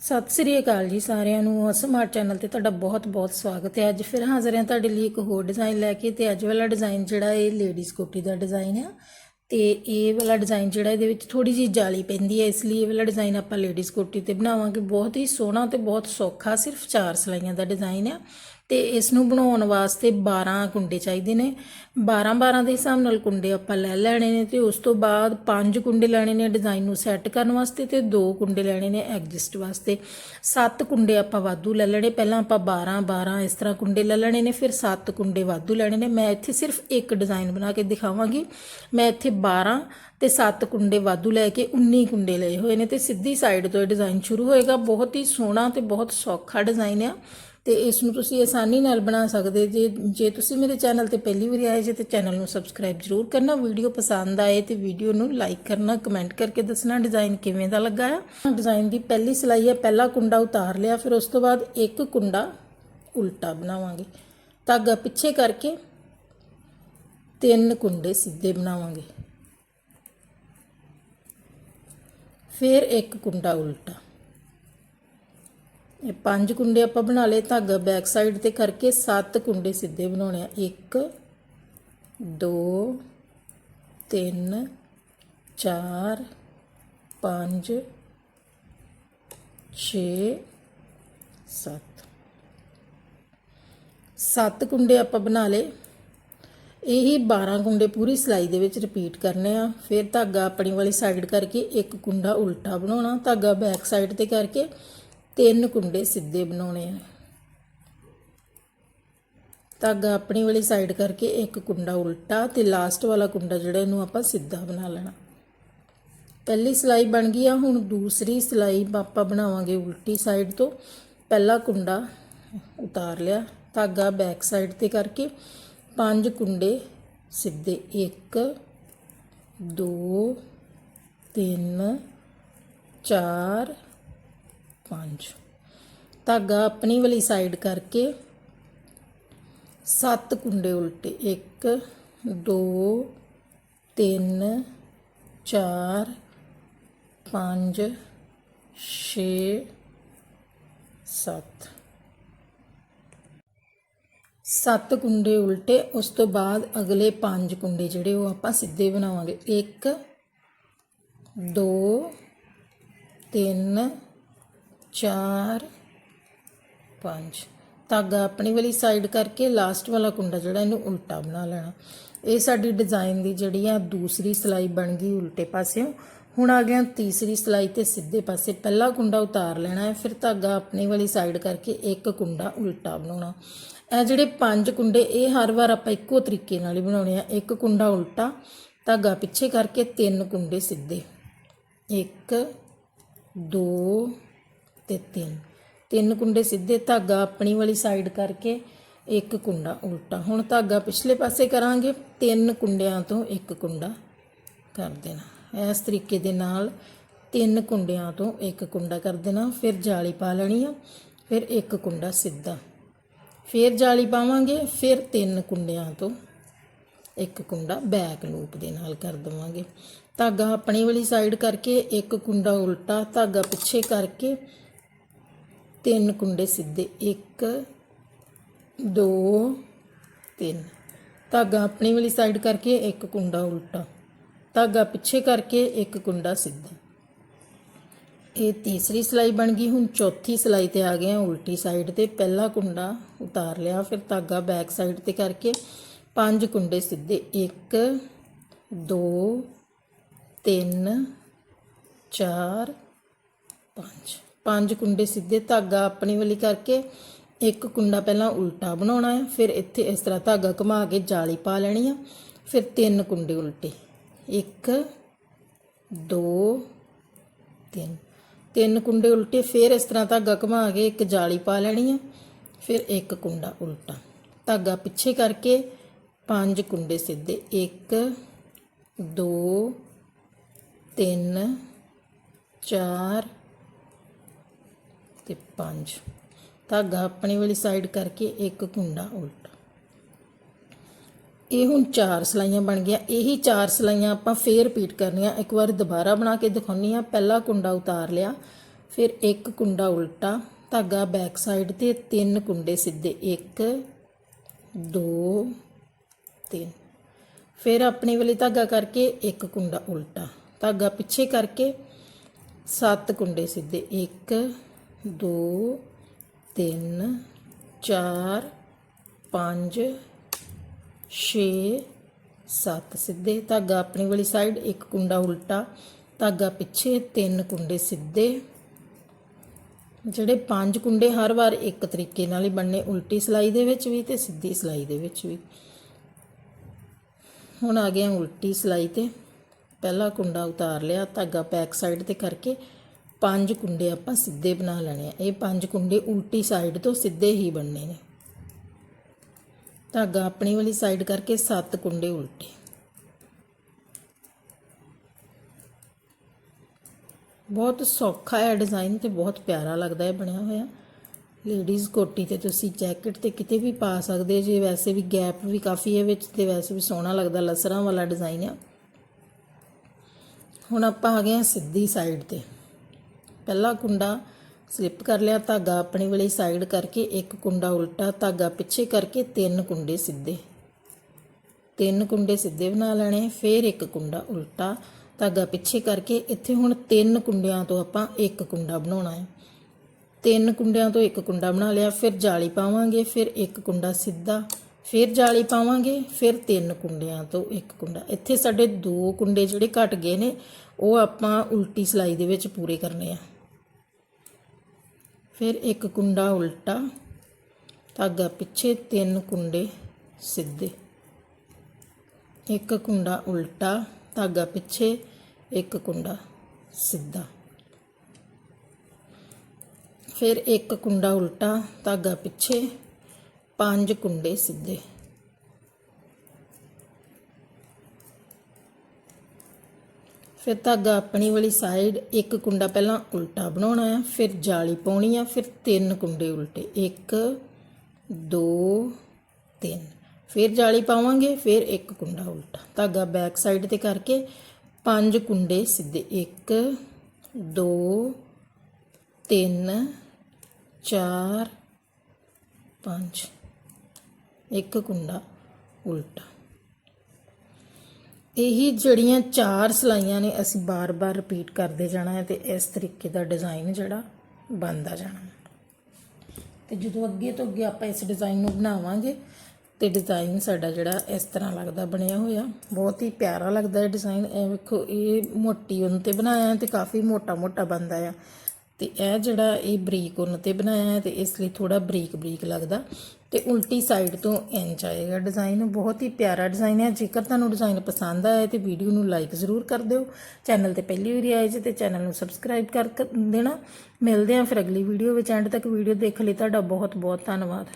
ਸਤਿ ਸ੍ਰੀ ਅਕਾਲ ਜੀ ਸਾਰਿਆਂ ਨੂੰ। ਅਸਮਾਰਟ ਚੈਨਲ ਤੇ ਤੁਹਾਡਾ ਬਹੁਤ-ਬਹੁਤ ਸਵਾਗਤ ਹੈ। ਅੱਜ ਫਿਰ ਹਾਜ਼ਰ ਹਾਂ ਤੁਹਾਡੇ ਲਈ ਇੱਕ ਹੋਰ ਡਿਜ਼ਾਈਨ ਲੈ ਕੇ ਤੇ ਅੱਜ ਵਾਲਾ ਡਿਜ਼ਾਈਨ ਜਿਹੜਾ ਇਹ ਲੇਡੀਜ਼ ਕੋਟੀ ਦਾ ਡਿਜ਼ਾਈਨ ਆ। ਤੇ ਇਹ ਵਾਲਾ ਡਿਜ਼ਾਈਨ ਜਿਹੜਾ ਇਹਦੇ ਵਿੱਚ ਥੋੜੀ ਜਿਹੀ ਜਾਲੀ ਪੈਂਦੀ ਹੈ, ਇਸ ਲਈ ਇਹ ਵਾਲਾ ਡਿਜ਼ਾਈਨ ਆਪਾਂ ਲੇਡੀਜ਼ ਕੋਟੀ ਤੇ ਬਣਾਵਾਂਗੇ। ਬਹੁਤ ਹੀ ਸੋਹਣਾ ਤੇ ਬਹੁਤ ਸੌਖਾ ਸਿਰਫ ਚਾਰ ਸਲਾਈਆਂ ਦਾ ਡਿਜ਼ਾਈਨ ਹੈ ਤੇ ਇਸ ਨੂੰ ਬਣਾਉਣ ਵਾਸਤੇ 12 ਕੁੰਡੇ ਚਾਹੀਦੇ ਨੇ। 12 12 ਦੇ ਹਿਸਾਬ ਨਾਲ ਕੁੰਡੇ ਆਪਾਂ ਲੈ ਲੈਣੇ ਨੇ ਤੇ ਉਸ ਤੋਂ ਬਾਅਦ ਪੰਜ ਕੁੰਡੇ ਲੈਣੇ ਨੇ ਡਿਜ਼ਾਈਨ ਨੂੰ ਸੈੱਟ ਕਰਨ ਵਾਸਤੇ ਤੇ ਦੋ ਕੁੰਡੇ ਲੈਣੇ ਨੇ ਐਗਜਿਸਟ ਵਾਸਤੇ। ਸੱਤ ਕੁੰਡੇ ਆਪਾਂ ਵਾਧੂ ਲੈ ਲੈਣੇ, ਪਹਿਲਾਂ ਆਪਾਂ 12 12 ਇਸ ਤਰ੍ਹਾਂ ਕੁੰਡੇ ਲੈ ਲੈਣੇ ਨੇ, ਫਿਰ ਸੱਤ ਕੁੰਡੇ ਵਾਧੂ ਲੈਣੇ ਨੇ। ਮੈਂ ਇੱਥੇ ਸਿਰਫ ਇੱਕ ਡਿਜ਼ਾਈਨ ਬਣਾ ਕੇ ਦਿਖਾਵਾਂਗੀ। ਮੈਂ ਇੱਥੇ 12 ਤੇ 7 ਕੁੰਡੇ ਵਾਧੂ ਲੈ ਕੇ 19 ਕੁੰਡੇ ਲਏ ਹੋਏ ਨੇ ਤੇ ਸਿੱਧੀ ਸਾਈਡ ਤੋਂ ਇਹ ਡਿਜ਼ਾਈਨ ਸ਼ੁਰੂ ਹੋਏਗਾ। ਬਹੁਤ ਹੀ ਸੋਹਣਾ ਤੇ ਬਹੁਤ ਸੌਖਾ ਡਿਜ਼ਾਈਨ ਆ। ਤੇ ਇਸ ਨੂੰ ਤੁਸੀਂ ਆਸਾਨੀ ਨਾਲ ਬਣਾ ਸਕਦੇ ਜੇ ਜੇ ਤੁਸੀਂ ਮੇਰੇ ਚੈਨਲ ਤੇ ਪਹਿਲੀ ਵਾਰੀ ਆਏ ਜੇ ਤੇ ਚੈਨਲ ਨੂੰ ਸਬਸਕ੍ਰਾਈਬ ਜ਼ਰੂਰ ਕਰਨਾ, ਵੀਡੀਓ ਪਸੰਦ ਆਏ ਤੇ ਵੀਡੀਓ ਨੂੰ ਲਾਈਕ ਕਰਨਾ ਕਮੈਂਟ ਕਰਕੇ ਦੱਸਣਾ ਡਿਜ਼ਾਈਨ ਕਿਵੇਂ ਦਾ ਲੱਗਾ ਆ। ਡਿਜ਼ਾਈਨ ਦੀ ਪਹਿਲੀ ਸਿਲਾਈ ਹੈ, ਪਹਿਲਾ ਕੁੰਡਾ ਉਤਾਰ ਲਿਆ, ਫਿਰ ਉਸ ਤੋਂ ਬਾਅਦ ਇੱਕ ਕੁੰਡਾ ਉਲਟਾ ਬਣਾਵਾਂਗੇ। ਧਾਗਾ ਪਿੱਛੇ ਕਰਕੇ ਤਿੰਨ ਕੁੰਡੇ ਸਿੱਧੇ ਬਣਾਵਾਂਗੇ। ਫਿਰ ਇੱਕ ਕੁੰਡਾ ਉਲਟਾ। ਇਹ ਪੰਜ ਕੁੰਡੇ ਆਪਾਂ ਬਣਾ ਲਏ, ਧਾਗਾ ਬੈਕ ਸਾਈਡ ਤੇ ਕਰਕੇ ਸੱਤ ਕੁੰਡੇ ਸਿੱਧੇ ਬਣਾਉਣੇ ਆ। 1 2 3 4 5 6 7 ਸੱਤ ਕੁੰਡੇ ਆਪਾਂ ਬਣਾ ਲਏ। ਇਹੀ 12 ਕੁੰਡੇ ਪੂਰੀ ਸਿਲਾਈ ਦੇ ਵਿੱਚ ਰਿਪੀਟ ਕਰਨੇ ਆ। ਫਿਰ ਧਾਗਾ ਆਪਣੀ ਵਾਲੀ ਸਾਈਡ ਕਰਕੇ ਇੱਕ ਕੁੰਡਾ ਉਲਟਾ ਬਣਾਉਣਾ। ਧਾਗਾ ਬੈਕ ਸਾਈਡ ਤੇ ਕਰਕੇ ਤਿੰਨ ਕੁੰਡੇ ਸਿੱਧੇ ਬਣਾਉਣੇ ਆ। ਧਾਗਾ ਆਪਣੀ ਵਾਲੀ ਸਾਈਡ ਕਰਕੇ ਇੱਕ ਕੁੰਡਾ ਉਲਟਾ ਤੇ ਲਾਸਟ ਵਾਲਾ ਕੁੰਡਾ ਜਿਹੜਾ ਇਹਨੂੰ ਆਪਾਂ ਸਿੱਧਾ ਬਣਾ ਲੈਣਾ। ਪਹਿਲੀ ਸਿਲਾਈ ਬਣ ਗਈ ਆ, ਹੁਣ ਦੂਸਰੀ ਸਿਲਾਈ ਆਪਾਂ ਬਣਾਵਾਂਗੇ ਉਲਟੀ ਸਾਈਡ ਤੋਂ। ਪਹਿਲਾ ਕੁੰਡਾ ਉਤਾਰ ਲਿਆ, ਧਾਗਾ ਬੈਕ ਸਾਈਡ ਤੇ ਕਰਕੇ ਪੰਜ ਕੁੰਡੇ ਸਿੱਧੇ 1 2 3 4 5 ਧਾਗਾ ਆਪਣੀ ਵਾਲੀ ਸਾਈਡ ਕਰਕੇ ਸੱਤ ਕੁੰਡੇ ਉਲਟੇ। 1 2 3 4 5 6 7 ਸੱਤ ਕੁੰਡੇ ਉਲਟੇ, ਉਸ ਤੋਂ ਬਾਅਦ ਅਗਲੇ ਪੰਜ ਕੁੰਡੇ ਜਿਹੜੇ ਉਹ ਆਪਾਂ ਸਿੱਧੇ ਬਣਾਵਾਂਗੇ। 1 2 3 4 5 ਧਾਗਾ ਆਪਣੀ ਵਾਲੀ ਸਾਈਡ ਕਰਕੇ ਲਾਸਟ ਵਾਲਾ ਕੁੰਡਾ ਜਿਹੜਾ ਇਹਨੂੰ ਉਲਟਾ ਬਣਾ ਲੈਣਾ। ਇਹ ਸਾਡੀ ਡਿਜ਼ਾਈਨ ਦੀ ਜਿਹੜੀ ਆ ਦੂਸਰੀ ਸਿਲਾਈ ਬਣ ਗਈ ਉਲਟੇ ਪਾਸਿਓਂ। ਹੁਣ ਆ ਗਿਆ ਤੀਸਰੀ ਸਿਲਾਈ ਤੇ ਸਿੱਧੇ ਪਾਸੇ ਪਹਿਲਾ ਕੁੰਡਾ ਉਤਾਰ ਲੈਣਾ ਹੈ, ਫਿਰ ਧਾਗਾ ਆਪਣੀ ਵਾਲੀ ਸਾਈਡ ਕਰਕੇ ਇੱਕ ਕੁੰਡਾ ਉਲਟਾ ਬਣਾਉਣਾ। ਇਹ ਜਿਹੜੇ ਪੰਜ ਕੁੰਡੇ, ਇਹ ਹਰ ਵਾਰ ਆਪਾਂ ਇੱਕੋ ਤਰੀਕੇ ਨਾਲ ਹੀ ਬਣਾਉਣੇ ਆ। ਇੱਕ ਕੁੰਡਾ ਉਲਟਾ, ਧਾਗਾ ਪਿੱਛੇ ਕਰਕੇ ਤਿੰਨ ਕੁੰਡੇ ਸਿੱਧੇ। 1 2 ਤੇ 3 ਤਿੰਨ ਕੁੰਡੇ ਸਿੱਧੇ ਧਾਗਾ ਆਪਣੀ ਵਾਲੀ ਸਾਈਡ ਕਰਕੇ ਇੱਕ ਕੁੰਡਾ ਉਲਟਾ। ਹੁਣ ਧਾਗਾ ਪਿਛਲੇ ਪਾਸੇ ਕਰਾਂਗੇ, ਤਿੰਨ ਕੁੰਡਿਆਂ ਤੋਂ ਇੱਕ ਕੁੰਡਾ ਕਰ ਦੇਣਾ। ਇਸ ਤਰੀਕੇ ਦੇ ਨਾਲ ਤਿੰਨ ਕੁੰਡਿਆਂ ਤੋਂ ਇੱਕ ਕੁੰਡਾ ਕਰ ਦੇਣਾ, ਫਿਰ ਜਾਲੀ ਪਾ ਲੈਣੀ ਆ, ਫਿਰ ਇੱਕ ਕੁੰਡਾ ਸਿੱਧਾ। ਫਿਰ ਜਾਲੀ ਪਾਵਾਂਗੇ, ਫਿਰ ਤਿੰਨ ਕੁੰਡਿਆਂ ਤੋਂ ਇੱਕ ਕੁੰਡਾ ਬੈਕ ਲੂਪ ਦੇ ਨਾਲ ਕਰ ਦਵਾਂਗੇ। ਧਾਗਾ ਆਪਣੀ ਵਾਲੀ ਸਾਈਡ ਕਰਕੇ ਇੱਕ ਕੁੰਡਾ ਉਲਟਾ, ਧਾਗਾ ਪਿੱਛੇ ਕਰਕੇ ਤਿੰਨ ਕੁੰਡੇ ਸਿੱਧੇ 1 2 3 ਧਾਗਾ ਆਪਣੀ ਵਾਲੀ ਸਾਈਡ ਕਰਕੇ ਇੱਕ ਕੁੰਡਾ ਉਲਟਾ। ਧਾਗਾ ਪਿੱਛੇ ਕਰਕੇ ਇੱਕ ਕੁੰਡਾ ਸਿੱਧਾ। ਇਹ ਤੀਸਰੀ ਸਿਲਾਈ ਬਣ ਗਈ, ਹੁਣ ਚੌਥੀ ਸਿਲਾਈ ਤੇ ਆ ਗਏ ਆ, ਉਲਟੀ ਸਾਈਡ ਤੇ ਪਹਿਲਾ ਕੁੰਡਾ ਉਤਾਰ ਲਿਆ, ਫਿਰ ਧਾਗਾ ਬੈਕ ਸਾਈਡ ਤੇ ਕਰਕੇ ਪੰਜ ਕੁੰਡੇ ਸਿੱਧੇ। 1 2 3 4 5 ਪੰਜ ਕੁੰਡੇ ਸਿੱਧੇ ਧਾਗਾ ਆਪਣੀ ਵਾਲੀ ਕਰਕੇ ਇੱਕ ਕੁੰਡਾ ਪਹਿਲਾਂ ਉਲਟਾ ਬਣਾਉਣਾ ਹੈ। ਫਿਰ ਇੱਥੇ ਇਸ ਤਰ੍ਹਾਂ ਧਾਗਾ ਘੁਮਾ ਕੇ ਜਾਲੀ ਪਾ ਲੈਣੀ ਆ। ਫਿਰ ਤਿੰਨ ਕੁੰਡੇ ਉਲਟੇ। 1 2 3 ਤਿੰਨ ਕੁੰਡੇ ਉਲਟੇ, ਫਿਰ ਇਸ ਤਰ੍ਹਾਂ ਧਾਗਾ ਘੁਮਾ ਕੇ ਇੱਕ ਜਾਲੀ ਪਾ ਲੈਣੀ ਆ। ਫਿਰ ਇੱਕ ਕੁੰਡਾ ਉਲਟਾ। ਧਾਗਾ ਪਿੱਛੇ ਕਰਕੇ ਪੰਜ ਕੁੰਡੇ ਸਿੱਧੇ। 1 2 3 4 5 ਧਾਗਾ ਆਪਣੀ ਵਾਲੀ ਸਾਈਡ ਕਰਕੇ ਇੱਕ ਕੁੰਡਾ ਉਲਟਾ। ਇਹ ਹੁਣ ਚਾਰ ਸਲਾਈਆਂ ਬਣ ਗਿਆ ਇਹੀ ਚਾਰ ਸਲਾਈਆਂ ਆਪਾਂ ਫੇਰ ਰਿਪੀਟ ਕਰਨੀਆਂ। ਇੱਕ ਵਾਰ ਦੁਬਾਰਾ ਬਣਾ ਕੇ ਦਿਖਾਉਣੀ ਆ। ਪਹਿਲਾ ਕੁੰਡਾ ਉਤਾਰ ਲਿਆ, ਫਿਰ ਇੱਕ ਕੁੰਡਾ ਉਲਟਾ। ਧਾਗਾ ਬੈਕ ਸਾਈਡ ਤੇ ਤਿੰਨ ਕੁੰਡੇ ਸਿੱਧੇ। 1 2 3 ਫਿਰ ਆਪਣੀ ਵਾਲੀ ਧਾਗਾ ਕਰਕੇ ਇੱਕ ਕੁੰਡਾ ਉਲਟਾ। ਧਾਗਾ ਪਿੱਛੇ ਕਰਕੇ ਸੱਤ ਕੁੰਡੇ ਸਿੱਧੇ। 1 2 3 4 5 6 7 ਸਿੱਧੇ ਧਾਗਾ ਆਪਣੀ ਵਾਲੀ ਸਾਈਡ ਇੱਕ ਕੁੰਡਾ ਉਲਟਾ। ਧਾਗਾ ਪਿੱਛੇ ਤਿੰਨ ਕੁੰਡੇ ਸਿੱਧੇ। ਜਿਹੜੇ ਪੰਜ ਕੁੰਡੇ ਹਰ ਵਾਰ ਇੱਕ ਤਰੀਕੇ ਨਾਲ ਹੀ ਬਣਨੇ, ਉਲਟੀ ਸਲਾਈ ਦੇ ਵਿੱਚ ਵੀ ਤੇ ਸਿੱਧੀ ਸਲਾਈ ਦੇ ਵਿੱਚ ਵੀ। ਹੁਣ ਆ ਗਿਆ ਉਲਟੀ ਸਲਾਈ ਤੇ। ਪਹਿਲਾ ਕੁੰਡਾ ਉਤਾਰ ਲਿਆ, ਧਾਗਾ ਬੈਕ ਸਾਈਡ ਤੇ ਕਰਕੇ। ਪੰਜ ਕੁੰਡੇ ਆਪਾਂ ਸਿੱਧੇ ਬਣਾ ਲੈਣੇ ਆ। ਇਹ ਪੰਜ ਕੁੰਡੇ ਉਲਟੀ ਸਾਈਡ ਤੋਂ ਸਿੱਧੇ ਹੀ ਬਣਨੇ ਨੇ। ਧਾਗਾ ਆਪਣੀ ਵਾਲੀ ਸਾਈਡ ਕਰਕੇ ਸੱਤ ਕੁੰਡੇ ਉਲਟੇ। ਬਹੁਤ ਸੌਖਾ ਹੈ ਡਿਜ਼ਾਈਨ ਤੇ ਬਹੁਤ ਪਿਆਰਾ ਲੱਗਦਾ ਹੈ ਬਣਿਆ ਹੋਇਆ। ਲੇਡੀਜ਼ ਕੋਟੀ ਤੇ ਤੁਸੀਂ ਜੈਕਟ ਤੇ ਕਿਤੇ ਵੀ ਪਾ ਸਕਦੇ ਜੇ ਵੈਸੇ ਵੀ ਗੈਪ ਵੀ ਕਾਫੀ ਹੈ ਵਿੱਚ ਤੇ ਵੈਸੇ ਵੀ ਸੋਹਣਾ ਲੱਗਦਾ, ਲਸਰਾਂ ਵਾਲਾ ਡਿਜ਼ਾਈਨ ਆ। ਹੁਣ ਆਪਾਂ ਆ ਗਏ ਹਾਂ ਸਿੱਧੀ ਸਾਈਡ ਤੇ। ਪਹਿਲਾ ਕੁੰਡਾ ਸਲਿੱਪ ਕਰ ਲਿਆ, ਧਾਗਾ ਆਪਣੀ ਵਾਲੀ ਸਾਈਡ ਕਰਕੇ ਇੱਕ ਕੁੰਡਾ ਉਲਟਾ, ਧਾਗਾ ਪਿੱਛੇ ਕਰਕੇ ਤਿੰਨ ਕੁੰਡੇ ਸਿੱਧੇ। ਤਿੰਨ ਕੁੰਡੇ ਸਿੱਧੇ ਬਣਾ ਲੈਣੇ, ਫਿਰ ਇੱਕ ਕੁੰਡਾ ਉਲਟਾ, ਧਾਗਾ ਪਿੱਛੇ ਕਰਕੇ ਇੱਥੇ ਹੁਣ ਤਿੰਨ ਕੁੰਡਿਆਂ ਤੋਂ ਆਪਾਂ ਇੱਕ ਕੁੰਡਾ ਬਣਾਉਣਾ ਹੈ। ਤਿੰਨ ਕੁੰਡਿਆਂ ਤੋਂ ਇੱਕ ਕੁੰਡਾ ਬਣਾ ਲਿਆ, ਫਿਰ ਜਾਲੀ ਪਾਵਾਂਗੇ, ਫਿਰ ਇੱਕ ਕੁੰਡਾ ਸਿੱਧਾ, ਫਿਰ ਜਾਲੀ ਪਾਵਾਂਗੇ, ਫਿਰ ਤਿੰਨ ਕੁੰਡਿਆਂ ਤੋਂ ਇੱਕ ਕੁੰਡਾ। ਇੱਥੇ ਸਾਡੇ ਦੋ ਕੁੰਡੇ ਜਿਹੜੇ ਘਟ ਗਏ ਨੇ, ਉਹ ਆਪਾਂ ਉਲਟੀ ਸਲਾਈ ਦੇ ਵਿੱਚ ਪੂਰੇ ਕਰਨੇ ਆ। ਫਿਰ ਇੱਕ ਕੁੰਡਾ ਉਲਟਾ, ਧਾਗਾ ਪਿੱਛੇ ਤਿੰਨ ਕੁੰਡੇ ਸਿੱਧੇ। ਇੱਕ ਕੁੰਡਾ ਉਲਟਾ, ਧਾਗਾ ਪਿੱਛੇ ਇੱਕ ਕੁੰਡਾ ਸਿੱਧਾ। ਫਿਰ ਇੱਕ ਕੁੰਡਾ ਉਲਟਾ, ਧਾਗਾ ਪਿੱਛੇ ਪੰਜ ਕੁੰਡੇ ਸਿੱਧੇ। ਫਿਰ ਧਾਗਾ ਆਪਣੀ ਵਾਲੀ ਸਾਈਡ ਇੱਕ ਕੁੰਡਾ ਪਹਿਲਾਂ ਉਲਟਾ ਬਣਾਉਣਾ ਹੈ, ਫਿਰ ਜਾਲੀ ਪਾਉਣੀ ਆ, ਫਿਰ ਤਿੰਨ ਕੁੰਡੇ ਉਲਟੇ। 1 2 3 ਫਿਰ ਜਾਲੀ ਪਾਵਾਂਗੇ, ਫਿਰ ਇੱਕ ਕੁੰਡਾ ਉਲਟਾ। ਧਾਗਾ ਬੈਕ ਸਾਈਡ ਤੇ ਕਰਕੇ ਪੰਜ ਕੁੰਡੇ ਸਿੱਧੇ। 1 2 3 4 5 ਇੱਕ ਕੁੰਡਾ ਉਲਟਾ। ਇਹੀ ਜਿਹੜੀਆਂ ਚਾਰ ਸਲਾਈਆਂ ਨੇ ਅਸੀਂ ਬਾਰ-ਬਾਰ ਰਿਪੀਟ ਕਰਦੇ ਜਾਣਾ ਹੈ ਤੇ ਇਸ ਤਰੀਕੇ ਦਾ ਡਿਜ਼ਾਈਨ ਜਿਹੜਾ ਬਣਦਾ ਜਾਣਾ ਤੇ ਜਦੋਂ ਅੱਗੇ ਤੋਂ ਅੱਗੇ ਆਪਾਂ ਇਸ ਡਿਜ਼ਾਈਨ ਨੂੰ ਬਣਾਵਾਂਗੇ ਤੇ ਡਿਜ਼ਾਈਨ ਸਾਡਾ ਜਿਹੜਾ ਇਸ ਤਰ੍ਹਾਂ ਲੱਗਦਾ, ਬਣਿਆ ਹੋਇਆ। ਬਹੁਤ ਹੀ ਪਿਆਰਾ ਲੱਗਦਾ ਹੈ ਡਿਜ਼ਾਈਨ ਇਹ ਵੇਖੋ, ਇਹ ਮੋਟੀ ਉਨ ਤੇ ਬਣਾਇਆ ਤੇ ਕਾਫੀ ਮੋਟਾ-ਮੋਟਾ ਬਣਦਾ ਆ। ਤੇ ਇਹ ਜਿਹੜਾ ਇਹ ਬਰੀਕ ਉਨ ਤੇ ਬਣਾਇਆ ਹੈ ਤੇ ਇਸ ਲਈ ਥੋੜਾ ਬਰੀਕ ਬਰੀਕ ਲੱਗਦਾ। ਤੇ ਉਲਟੀ ਸਾਈਡ ਤੋਂ ਇੰਚ ਆਏਗਾ। ਡਿਜ਼ਾਈਨ ਬਹੁਤ ਹੀ ਪਿਆਰਾ ਡਿਜ਼ਾਈਨ ਹੈ। ਜੇਕਰ ਤੁਹਾਨੂੰ ਡਿਜ਼ਾਈਨ ਪਸੰਦ ਆਇਆ ਤੇ ਵੀਡੀਓ ਨੂੰ ਲਾਈਕ ਜ਼ਰੂਰ ਕਰ ਦਿਓ। ਚੈਨਲ ਤੇ ਪਹਿਲੀ ਵਾਰੀ ਆਏ ਜੇ ਤੇ ਚੈਨਲ ਨੂੰ ਸਬਸਕ੍ਰਾਈਬ ਕਰ ਕਰ ਦੇਣਾ। ਮਿਲਦੇ ਹਾਂ ਫਿਰ ਅਗਲੀ ਵੀਡੀਓ ਵਿੱਚ। ਐਂਡ ਤੱਕ ਵੀਡੀਓ ਦੇਖ ਲਈ। ਤੁਹਾਡਾ ਬਹੁਤ ਬਹੁਤ ਧੰਨਵਾਦ।